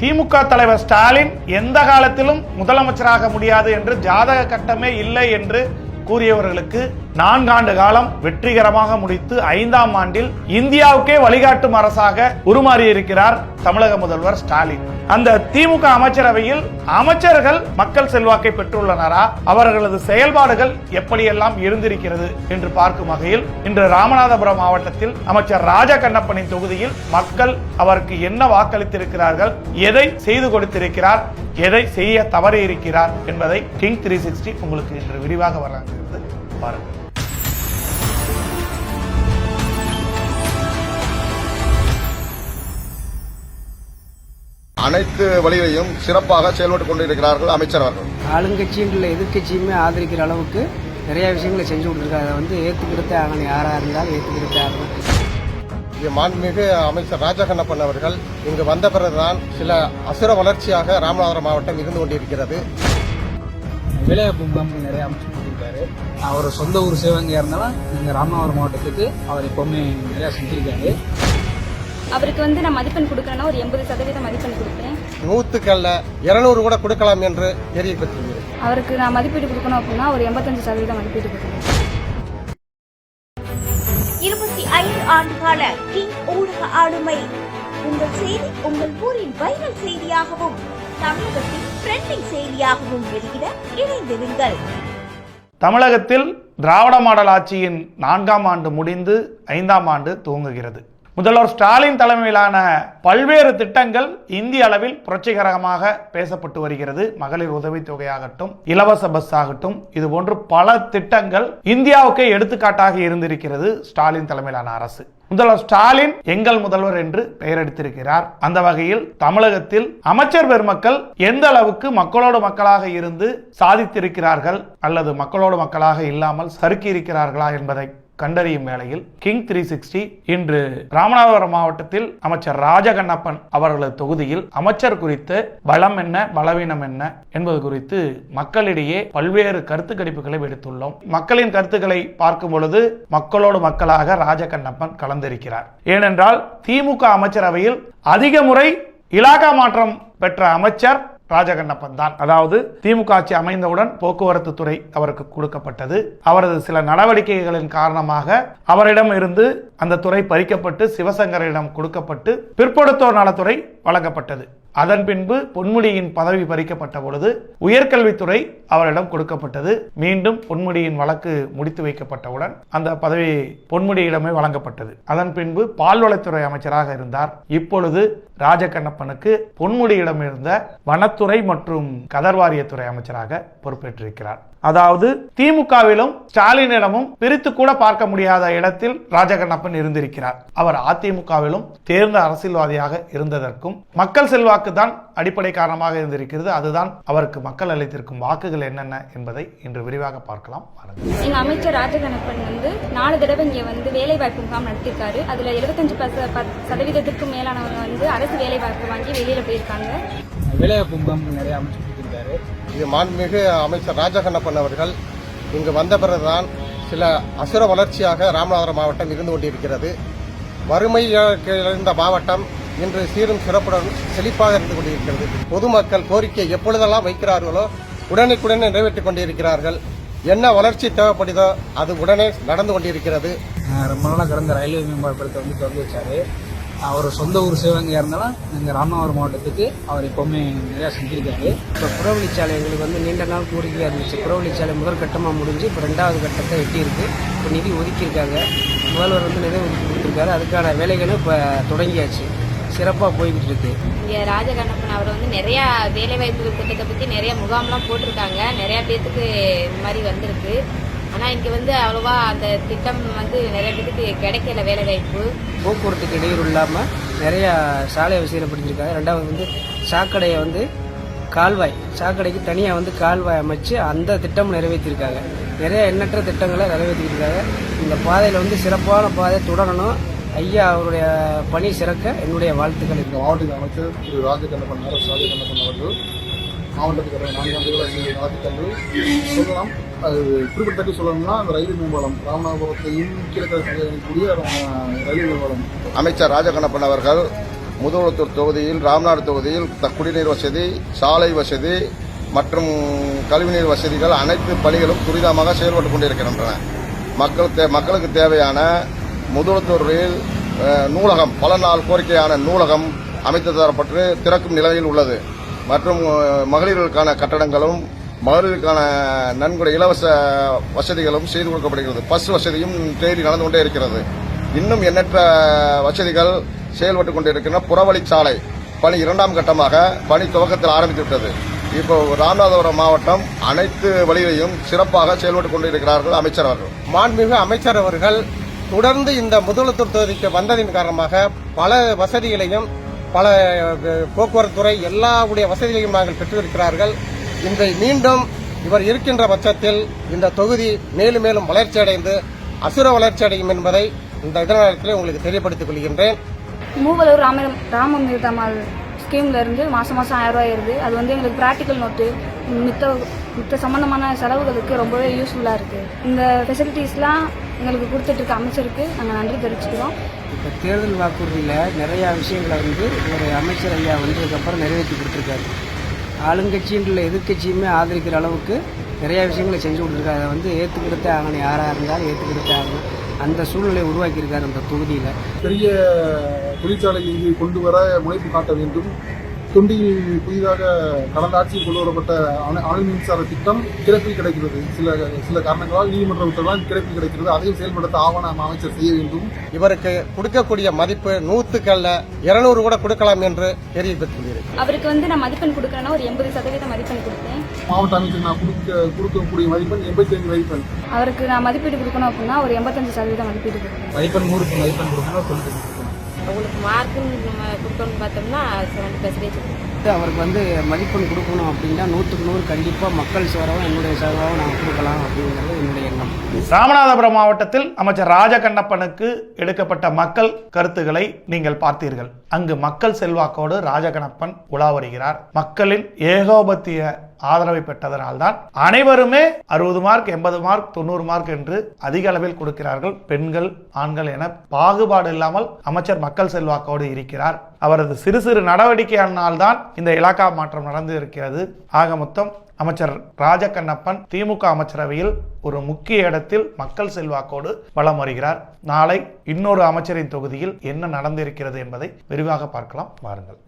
திமுக தலைவர் ஸ்டாலின் எந்த காலத்திலும் முதலமைச்சராக முடியாது என்று ஜாதக கட்டமே இல்லை என்று கூறியவர்களுக்கு நான்காண்டு காலம் வெற்றிகரமாக முடித்து ஐந்தாம் ஆண்டில் இந்தியாவுக்கே வழிகாட்டும் அரசாக உருமாறியிருக்கிறார் தமிழக முதல்வர் ஸ்டாலின். அந்த திமுக அமைச்சரவையில் அமைச்சர்கள் மக்கள் செல்வாக்கை பெற்றுள்ளனரா? அவர்களது செயல்பாடுகள் எப்படியெல்லாம் இருந்திருக்கிறது என்று பார்க்கும் வகையில் இன்று ராமநாதபுரம் மாவட்டத்தில் அமைச்சர் ராஜா கண்ணப்பனின் தொகுதியில் மக்கள் அவருக்கு என்ன வாக்களித்திருக்கிறார்கள்? எதை செய்து கொடுத்திருக்கிறார்? எதை செய்ய தவறி இருக்கிறார் என்பதை கிங் த்ரீ சிக்ஸ்டி உங்களுக்கு இன்று விரிவாக வழங்குகிறது. பாருங்கள். அனைத்து வழிகளையும் சிறப்பாக செயல்பட்டுக் கொண்டிருக்கிறார்கள் அமைச்சர் அவர்கள். ஆளுங்கட்சியும் இல்லை எதிர்க்கட்சியுமே ஆதரிக்கிற அளவுக்கு நிறைய விஷயங்களை செஞ்சு கொடுத்துருக்காங்க. அதை வந்து ஏற்றுக்கிட்டே ஆகணும் யாராக இருந்தாலும் ஏற்றுக்கிட்டே ஆகணும் இங்கே மாண்புமிகு அமைச்சர் ராஜகண்ணப்பன் அவர்கள் இங்கு வந்த பிறகுதான் சில அசுர வளர்ச்சியாக ராமநாதபுரம் மாவட்டம் இருந்து கொண்டிருக்கிறது. வேலைவாய்ப்பு முகாம்கள் நிறைய அமைச்சு கொடுத்துருக்காரு. அவர் சொந்த ஊர் சிவகங்கையா இருந்தாலும் இந்த ராமநாதபுரம் மாவட்டத்துக்கு அவர் எப்பவுமே நிறைய செஞ்சிருக்காரு. அவருக்கு வந்து நான் மதிப்பெண் கொடுக்குறேன்னா ஒரு எண்பது சதவீதம் மதிப்பெண் கொடுப்பேன். நூத்துக்கல்ல இருநூறு கூட கொடுக்கலாம் என்று தெரிய பெற்றிருக்கிறது அவருக்கு நான் மதிப்பீடு கொடுக்கணும் அப்படின்னா ஒரு எண்பத்தஞ்சு சதவீதம் மதிப்பீடு கொடுக்கணும். இருபத்தி ஐந்து ஆண்டு கால கிங் ஊடக ஆளுமை. உங்கள் செய்தி உங்கள் ஊரின் வைரல் செய்தியாகவும் தமிழகத்தின் ட்ரெண்டிங் செய்தியாகவும் வெளியிட இணைந்திருங்கள். தமிழகத்தில் திராவிட மாடல் ஆட்சியின் நான்காம் ஆண்டு முடிந்து ஐந்தாம் ஆண்டு துவங்குகிறது. முதல்வர் ஸ்டாலின் தலைமையிலான பல்வேறு திட்டங்கள் இந்திய அளவில் புரட்சிகரமாக பேசப்பட்டு வருகிறது. மகளிர் உதவித்தொகையாகட்டும் இலவச பஸ் ஆகட்டும் இது போன்று பல திட்டங்கள் இந்தியாவுக்கு எடுத்துக்காட்டாக இருந்திருக்கிறது ஸ்டாலின் தலைமையிலான அரசு. முதல்வர் ஸ்டாலின் எங்கள் முதல்வர் என்று பெயர் எடுத்திருக்கிறார். அந்த வகையில் தமிழகத்தில் அமைச்சர் பெருமக்கள் எந்த அளவுக்கு மக்களோடு மக்களாக இருந்து சாதித்திருக்கிறார்கள் அல்லது மக்களோடு மக்களாக இல்லாமல் சறுக்கி இருக்கிறார்களா என்பதை கண்டறியும் வேளையில் கிங் த்ரீ சிக்ஸ்டி இன்று ராமநாதபுரம் மாவட்டத்தில் அமைச்சர் ராஜகண்ணப்பன் அவர்களது தொகுதியில் அமைச்சர் குறித்து பலம் என்ன பலவீனம் என்ன என்பது குறித்து மக்களிடையே பல்வேறு கருத்து கணிப்புகளை விடுத்துள்ளோம். மக்களின் கருத்துக்களை பார்க்கும் பொழுது மக்களோடு மக்களாக ராஜகண்ணப்பன் கலந்திருக்கிறார். ஏனென்றால் திமுக அமைச்சரவையில் அதிக முறை இலாகா மாற்றம் பெற்ற அமைச்சர் ராஜகண்ணப்பன் தான் அதாவது திமுக ஆட்சி அமைந்தவுடன் போக்குவரத்து துறை அவருக்கு கொடுக்கப்பட்டது. அவரது சில நடவடிக்கைகளின் காரணமாக அவரிடம் இருந்து அந்த துறை பறிக்கப்பட்டு சிவசங்கரிடம் கொடுக்கப்பட்டு பிற்படுத்தோர் நலத்துறை வழங்கப்பட்டது. அதன் பின்பு பொன்முடியின் பதவி பறிக்கப்பட்ட பொழுது உயர்கல்வித்துறை அவரிடம் கொடுக்கப்பட்டது. மீண்டும் பொன்முடியின் வழக்கு முடித்து வைக்கப்பட்டவுடன் அந்த பதவி பொன்முடியிடமே வழங்கப்பட்டது. அதன் பின்பு பால்வளத்துறை அமைச்சராக இருந்தார். இப்பொழுது ராஜகண்ணப்பனுக்கு பொன்முடியிடம் இருந்த வனத்துறை மற்றும் கதர்வாரியத்துறை அமைச்சராக பொறுப்பேற்றிருக்கிறார். அதாவது திமுகவிலும் ஸ்டாலினிடமும் பிரித்து கூட பார்க்க முடியாத இடத்தில் ராஜகண்ணப்பன் இருந்திருக்கிறார். அவர் அதிமுகவிலும் தேர்ந்த அரசியல்வாதியாக இருந்ததற்கும் மக்கள் செல்வாக்கு தான் அடிப்படை காரணமாக இருந்திருக்கிறது. அதுதான் அவருக்கு மக்கள் அளித்திருக்கும் வாக்குகள் என்னென்ன என்பதை இன்று விரிவாக பார்க்கலாம். எங்க அமைச்சர் ராஜகணப்பன் வந்து நாலு தடவை இங்க வந்து வேலை வாய்ப்பு முகாம் நடத்திருக்காரு அதுல எழுபத்தஞ்சு சதவீதத்துக்கும் மேலானவங்க வந்து அரசு வேலை வாய்ப்பு வாங்கி வெளியில போயிருக்காங்க. நிறைய கொடுத்துருக்காரு இது மாண்புமிகு அமைச்சர் ராஜகண்ணப்பன் அவர்கள் இங்கு வந்த பிறகுதான் சில அசுர வளர்ச்சியாக ராமநாதபுரம் மாவட்டம் இருந்து கொண்டிருக்கிறது. வறுமை இருந்த மாவட்டம் இன்று சீரும் சிறப்புடன் செழிப்பாக இருந்து கொண்டிருக்கிறது. பொதுமக்கள் கோரிக்கை எப்பொழுதெல்லாம் வைக்கிறார்களோ உடனுக்குடனே நிறைவேற்றிக் கொண்டிருக்கிறார்கள். என்ன வளர்ச்சி தேவைப்படுதோ அது உடனே நடந்து கொண்டிருக்கிறது. ரொம்ப நாளாக கடந்த ரயில்வே மேம்பாலத்தை வந்து தொடங்கி வச்சாரு அவர் சொந்த ஊர் சிவகங்கையாக இருந்தாலும் எங்கள் ராமநாதபுரம் மாவட்டத்துக்கு அவர் எப்போவுமே நிறையா செஞ்சுருக்காரு. இப்போ புறவழிச்சாலை எங்களுக்கு வந்து நீண்ட நாள் கோரிக்கையாக இருந்துச்சு. புறவழிச்சாலை முதல் கட்டமாக முடிஞ்சு இப்போ ரெண்டாவது கட்டத்தை எட்டியிருக்கு. இப்போ நிதி ஒதுக்கியிருக்காங்க. முதல்வர் வந்து நிதி ஒதுக்கி கொடுத்துருக்காரு. அதுக்கான வேலைகளும் இப்போ தொடங்கியாச்சு. சிறப்பாக போய்கிட்டு இருக்கு. இங்கே ராஜகண்ணப்பன் அவர் வந்து நிறையா வேலைவாய்ப்பு திட்டத்தை பற்றி நிறைய முகாம்லாம் போட்டிருக்காங்க. நிறையா பேர்த்துக்கு இந்த மாதிரி வந்திருக்கு. ஆனால் இங்கே வந்து அவ்வளோவா அந்த திட்டம் வந்து நிறைய பேர்த்துக்கு கிடைக்கல வேலைவாய்ப்பு. போக்குவரத்துக்கு இடையூறு இல்லாமல் நிறையா சாலை வசதிப்படுத்தியிருக்காங்க ரெண்டாவது வந்து சாக்கடையை வந்து கால்வாய் சாக்கடைக்கு தனியாக வந்து கால்வாய் அமைச்சு அந்த திட்டம் நிறைவேற்றியிருக்காங்க நிறைய எண்ணற்ற திட்டங்களை நிறைவேற்றிருக்காங்க. இந்த பாதையில் வந்து சிறப்பான பாதை தொடரணும். ஐயா அவருடைய பணி சிறக்க என்னுடைய வாழ்த்துக்கள். இந்த மாவட்டத்தின் அமைச்சர் திரு ராஜகண்ணப்பன் அரசு ராஜகண்ணப்பன் அவர்கள் மாவட்டத்துக்கு நான்கு சொல்லலாம். அது குறிப்பிடத்தக்க சொல்லணும்னா அந்த ரயில் மேம்பாலம் ராமநாதபுரத்தையும் கிழக்கு ரயில் மேம்பாலம். அமைச்சர் ராஜகண்ணப்பன் அவர்கள் முதுகுளத்தூர் தொகுதியில் ராம்நாடு தொகுதியில் குடிநீர் வசதி சாலை வசதி மற்றும் கழிவுநீர் வசதிகள் அனைத்து பணிகளும் துரிதமாக செயல்பட்டுக் கொண்டிருக்கின்றன. மக்கள் தே- மக்களுக்கு தேவையான முதலத்தூரில் நூலகம் பல நாள் கோரிக்கையான நூலகம் அமைத்து தரப்பட்டு திறக்கும் நிலையில் உள்ளது. மற்றும் மகளிர்களுக்கான கட்டடங்களும் மகளிருக்கான நன்கொடை இலவச வசதிகளும் செய்து கொடுக்கப்படுகிறது. பஸ் வசதியும் தேடி நடந்து கொண்டே இருக்கிறது. இன்னும் எண்ணற்ற வசதிகள் செயல்பட்டுக் கொண்டிருக்கின்றன. புறவழிச்சாலை பணி இரண்டாம் கட்டமாக பணி துவக்கத்தில் ஆரம்பித்துவிட்டது. இப்போ ராமநாதபுரம் மாவட்டம் அனைத்து வழிகளையும் சிறப்பாக செயல்பட்டுக் கொண்டிருக்கிறார்கள் அமைச்சர் அவர்கள். மாண்புமிகு அமைச்சர் அவர்கள் தொடர்ந்து இந்த முதலத்தூர் தொகுதிக்கு வந்ததின் காரணமாக பல வசதிகளையும் பல போக்குவரத்துறை போக்குவரத்து துறை எல்லாவுடைய வசதிகளையும் நாங்கள் பெற்றிருக்கிறார்கள். இந்த மீண்டும் இவர் இருக்கின்ற பட்சத்தில் இந்த தொகுதி மேலும் மேலும் வளர்ச்சியடைந்து அசுர வளர்ச்சியடையும் என்பதை இந்த இதனத்தில் உங்களுக்கு தெரியப்படுத்திக் கொள்கின்றேன். மூவலூர் ராம ராமமிர்தமால் ஸ்கீம்ல இருந்து மாசம் மாசம் ஆயிரம் ரூபாய் வருது அது வந்து எங்களுக்கு ப்ராக்டிக்கல் நோட்டு மித்த மித்த சம்பந்தமான செலவுகளுக்கு ரொம்பவே யூஸ்ஃபுல்லாக இருக்கு. இந்த ஃபெசிலிட்டிஸ்லாம் எங்களுக்கு கொடுத்துட்டு இருக்க அமைச்சருக்கு நாங்கள் நன்றி தெரிவிச்சுக்கிறோம். இப்போ தேர்தல் வாக்குறுதியில் நிறையா விஷயங்களை வந்து ஒரு அமைச்சர் ஐயா வந்ததுக்கப்புறம் நிறைவேற்றி கொடுத்துருக்காரு. ஆளுங்கட்சின்ற எதிர்க்கட்சியுமே ஆதரிக்கிற அளவுக்கு நிறைய விஷயங்களை செஞ்சு கொடுத்துருக்காரு. அதை வந்து ஏற்றுக்கிட்டே ஆகணும். யாராக இருந்தாலும் ஏற்றுக்கிட்டே ஆகணும். அந்த சூழ்நிலையை உருவாக்கியிருக்காரு அந்த தொகுதியில். பெரிய தொழிற்சாலை இங்கு கொண்டு வர முனைப்பு காட்ட வேண்டும். தொண்டியில் புதிதாக கடந்த ஆட்சியில் கொண்டு வரப்பட்ட அணு அணு மின்சார திட்டம் கிடப்பில் கிடைக்கிறது. சில சில காரணங்களால் நீதிமன்ற உத்தரவால் கிடப்பில் கிடைக்கிறது. அதையும் செயல்படுத்த ஆவணம் அமைச்சர் செய்ய வேண்டும். இவருக்கு கொடுக்கக்கூடிய மதிப்பு நூத்துக்கல்ல இருநூறு கூட கொடுக்கலாம் என்று தெரிவித்துள்ளேன் அவருக்கு வந்து நான் மதிப்பெண் கொடுக்குறேன்னா ஒரு எண்பது சதவீதம் மதிப்பெண் கொடுத்தேன். மாவட்ட அமைச்சர் நான் கொடுக்க கொடுக்கக்கூடிய மதிப்பெண் எண்பத்தி ஐந்து மதிப்பெண். அவருக்கு நான் மதிப்பீடு கொடுக்கணும் அப்படின்னா ஒரு எண்பத்தஞ்சு சதவீதம் மதிப்பீடு கொடுக்கணும். மதிப்பெண் நூறுக்கு மதிப்பெண் கொடுக்கணும் உங்களுக்கு மார்க்குன்னு நம்ம கொடுக்கணும்னு பார்த்தோம்னா செவன்டி பர்சன்டேஜ் அவருக்கு வந்து மதிப்பெண் கொடுக்கணும் அப்படின்னா நூற்றுக்கு நூறு கண்டிப்பாக மக்கள் சேராகவும் என்னுடைய சேராகவும் நான் கொடுக்கலாம் அப்படிங்கிறது என்னுடைய எண்ணம். ராமநாதபுரம் மாவட்டத்தில் அமைச்சர் ராஜகண்ணப்பனுக்கு எடுக்கப்பட்ட மக்கள் கருத்துக்களை நீங்கள் பார்த்தீர்கள். அங்கு மக்கள் செல்வாக்கோடு ராஜகண்ணப்பன் உலா வருகிறார். மக்களின் ஏகோபத்திய ஆதரவை பெற்றதனால்தான் அனைவருமே அறுபது மார்க் எண்பது மார்க் தொண்ணூறு மார்க் என்று அதிக அளவில் கொடுக்கிறார்கள். பெண்கள் ஆண்கள் என பாகுபாடு இல்லாமல் அமைச்சர் மக்கள் செல்வாக்கோடு இருக்கிறார். அவரது சிறு சிறு நடவடிக்கையினால்தான் இந்த இலாக்கா மாற்றம் நடந்து இருக்கிறது ஆக மொத்தம் அமைச்சர் ராஜகண்ணப்பன் திமுக அமைச்சரவையில் ஒரு முக்கிய இடத்தில் மக்கள் செல்வாக்கோடு வலம் வருகிறார். நாளை இன்னொரு அமைச்சரின் தொகுதியில் என்ன நடந்திருக்கிறது என்பதை விரிவாக பார்க்கலாம். வாருங்கள்.